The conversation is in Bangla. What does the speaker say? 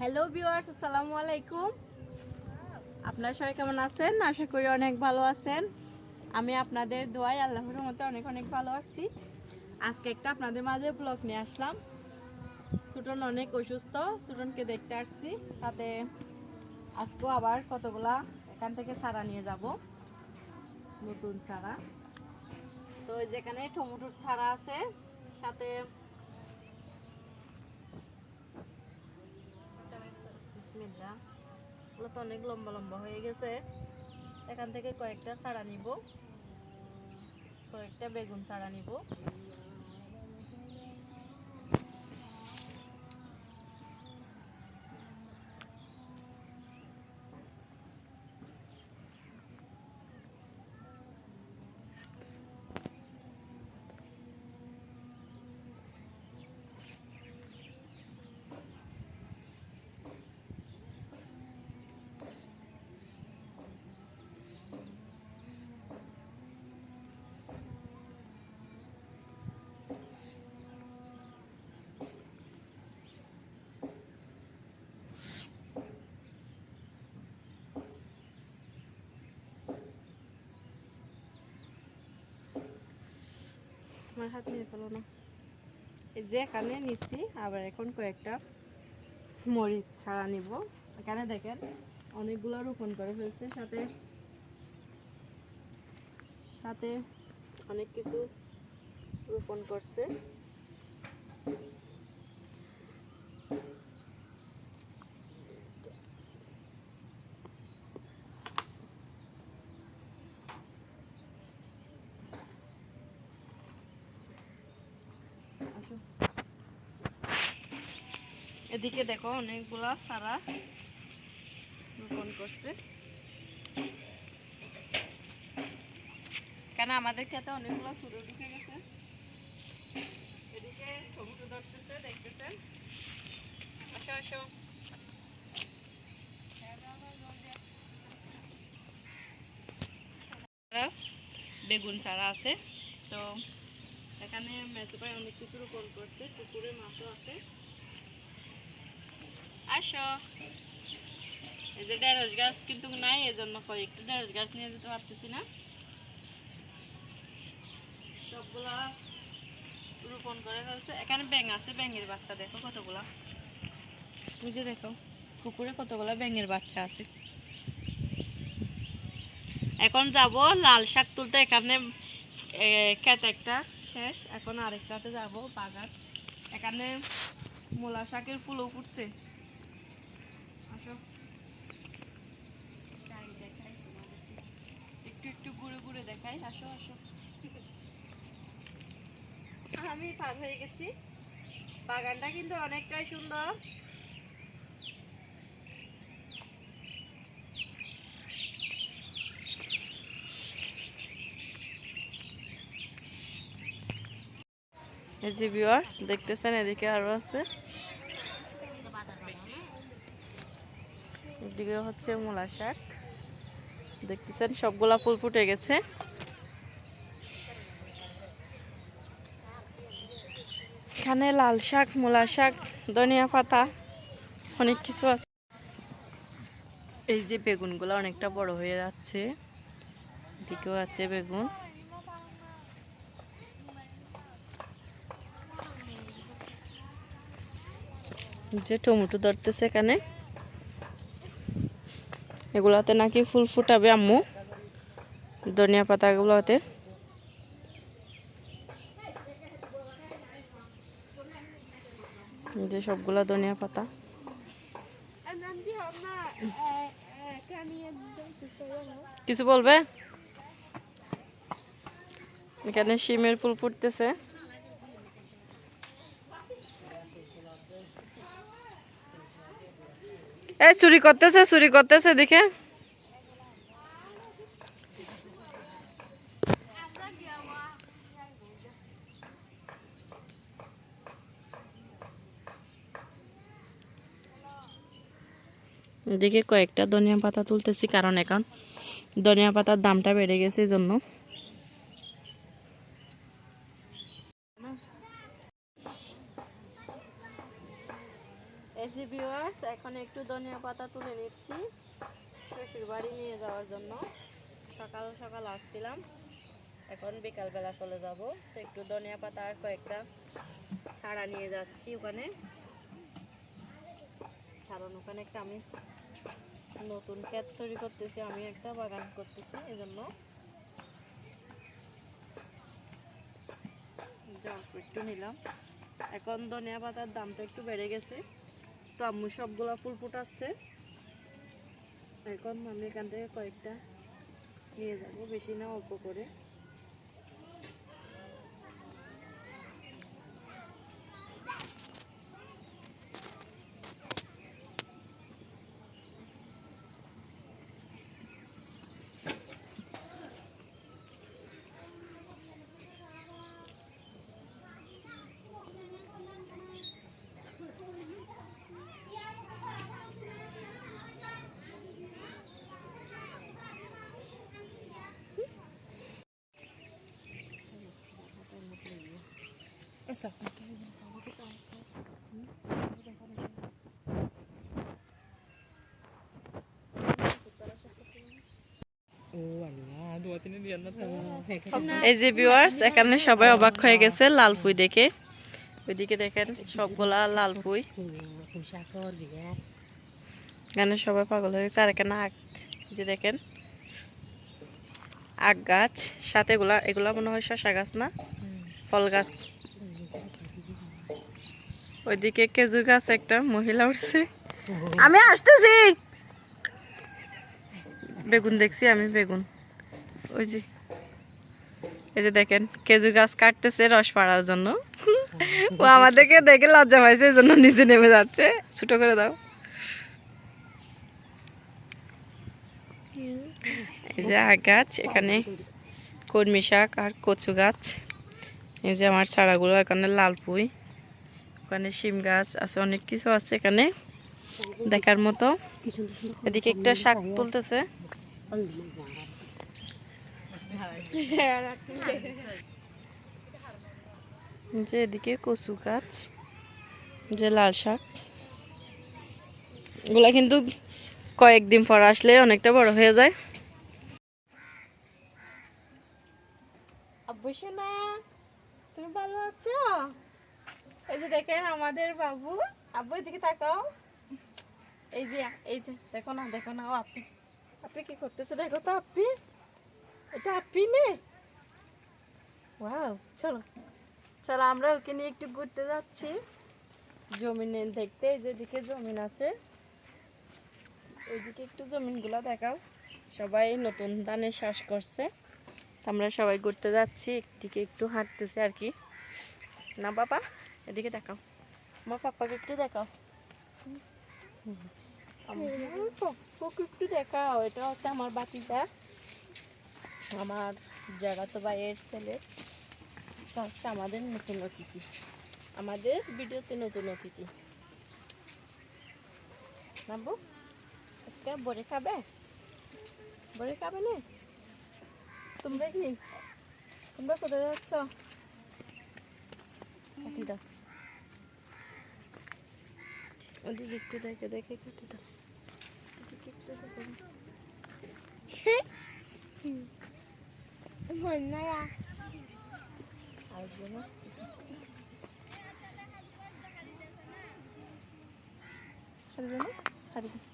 হ্যালো ভিউয়ার্স আসসালামু আলাইকুম। আপনারা সবাই কেমন আছেন? আশা করি অনেক ভালো আছেন। আমি আপনাদের দোয়াই আল্লাহর মতে অনেক অনেক ভালো আছি। আজকে একটা আপনাদের মাঝে ব্লগ নিয়ে আসলাম। সুটন অনেক অসুস্থ। সুটনকে দেখতে আসছি। সাথে আজকেও আবার কতগুলা এখান থেকে চারা নিয়ে যাব। নতুন চারা। তো যেখানে টমেটোর চারা আছে, সাথে বিসমিল্লাহ। এগুলো তো অনেক লম্বা লম্বা হয়ে গেছে। এখান থেকে কয়েকটা ছাড়া নিব। কয়েকটা বেগুন চারা নিব। আমার হাত নিয়ে ফেলো না। এই যে এখানে নিচ্ছি আবার এখন কয়েকটা মরিচ ছাড়া নিব। এখানে দেখেন অনেকগুলো রোপণ করে ফেলছে সাথে সাথে অনেক কিছু রোপণ করছে। এদিকে দেখো অনেকগুলা সারা রোপণ করছে। কেন আমাদের খেতে অনেকগুলো সুরো ঢুকে গেছে। এদিকে টমেটো ধরতেছে, দেখতেছেন? আসো আসো। বেগুন চারা আছে। তো এখানে মেজোপায় অনেক কিছু রোপণ করছে, পুকুরে মাছও আছে। আসো। এই যে ঢেঁড়স গাছ কিন্তু নাই ঢেঁড়স গাছ নিয়ে যেতে পারতেছি না। এখানে যাব, লাল শাক তুলতে। এখানে একটা শেষ। এখন আরেকটাতে যাব, বাগান। এখানে মূলা শাকের ফুলও ফুটছে আসো যাই দেখাই তোমাদেরকে। একটু একটু ঘুরে ঘুরে দেখাই, আসো আসো। আমি পার হয়ে গেছি। বাগানটা কিন্তু অনেকটাই সুন্দর। দেখতেছেন, এদিকে আরও আছে। এদিকে হচ্ছে মূলা শাক। দেখতেছেন, সবগুলা ফুল ফুটে গেছে। এখানে লাল শাক, মূলা শাক, ধনিয়া পাতা, অনেক কিছু আছে। এই যে বেগুনগুলো অনেকটা বড় হয়ে যাচ্ছে দিকেও আছে বেগুন। যে টমেটো ধরতেছে এখানে। এগুলাতে নাকি ফুল ফুটাবে আম্মু। ধনিয়া পাতাগুলোতে যে সবগুলা ধনিয়া পাতা। কিছু বলবে? এখানে শিমের ফুল ফুটতেছে। এই চুরি করতেছে চুরি করতেছে, দেখে। এদিকে কয়েকটা ধনিয়া পাতা তুলতেছি, কারণ এখন ধনিয়া পাতার দামটা বেড়ে গেছে এই জন্য। এই যে ভিউয়ার্স, এখন একটু ধনিয়া পাতা তুলে নিচ্ছি শ্বশুর বাড়ি নিয়ে যাওয়ার জন্য। সকাল সকাল আসছিলাম, এখন বিকালবেলা চলে যাব। তো একটু ধনিয়া পাতা আর কয়েকটা ছাড়া নিয়ে যাচ্ছি ওখানে। কারণ ওখানে একটা আমি নতুন ক্ষেত তৈরি করতেছি, আমি একটা বাগান করতেছি, এজন্য। জল্প একটু নিলাম। এখন ধনিয়া পাতার দামটা একটু বেড়ে গেছে। তো আম্মু সবগুলো ফুল ফুটাচ্ছে। এখন আমি এখান থেকে কয়েকটা নিয়ে যাব, বেশি না, অল্প করে। এই যে ভিউয়ার্স এখানে সবাই অবাক হয়ে গেছে লাল পুই দেখে। ওইদিকে দেখেন, সবগুলা লাল পুই এখানে সবাই পাগল হয়ে গেছে, আর এখানে আগ যে দেখেন, আগ গাছ, সাথে এগুলা এগুলা মনে হয় শশা গাছ না? ফল গাছ। ওইদিকে কেজু গাছ একটা মহিলা উঠছে। আমি আসতেছি। বেগুন দেখছি আমি বেগুন। ওই যে এই যে দেখেন কেজু গাছ কাটতেছে রস পাড়ার জন্য। ও আমাদেরকে দেখে লজ্জা পাইছে এই জন্য নিচে নেমে যাচ্ছে। ছোট করে দাও। এই যে আগ গাছ এখানে কর্মী শাক আর কচু গাছ। এই যে আমার চারাগুলো এখানে লাল পুই। ওখানে শিম গাছ আছে, অনেক কিছু আছে এখানে দেখার মতো। এদিকে একটা শাক তুলতেছে। যে এদিকে কচু গাছ যে লাল শাক। এগুলা কিন্তু কয়েকদিন পর আসলে অনেকটা বড় হয়ে যায়। আব্বু সোনা, তুমি ভালো আছো? এই যে দেখেন আমাদের বাবু। আব্বু, এদিকে তাকাও। এই যে এই যে, দেখো না দেখো না, ও আপনি। আপনি কি করতেছে? দেখো তো আপনি। এটা আপনি নে। ওয়াও, চলো। চলো, আমরা ওকে নিয়ে একটু ঘুরতে যাচ্ছি। জমিনে দেখতে, এই যেদিকে জমিন আছে। ওইদিকে একটু জমিনগুলো দেখাও। সবাই নতুন ধানের চাষ করছে। আমরা সবাই ঘুরতে যাচ্ছি, একদিকে একটু হাঁটতেছি আর কি। না, বাবা? এদিকে দেখাও। আমার পাপাকে একটু দেখাও। পাপ্পাকে একটু দেখাও, এটা হচ্ছে আমার বাতিজা আমার যারা তো ভাইয়ের ছেলে। হচ্ছে আমাদের নতুন অতিথি। আমাদের ভিডিওতে নতুন অতিথি। নাবু আজকে বড়ে খাবে? বড়ে খাবে না? তোমরা কি? তোমরা কোথায় যাচ্ছ? দাও ওদিকে একটু দেখে দেখে কাটি দাও দেখে না আসতেছে আরেকজন আরেকজন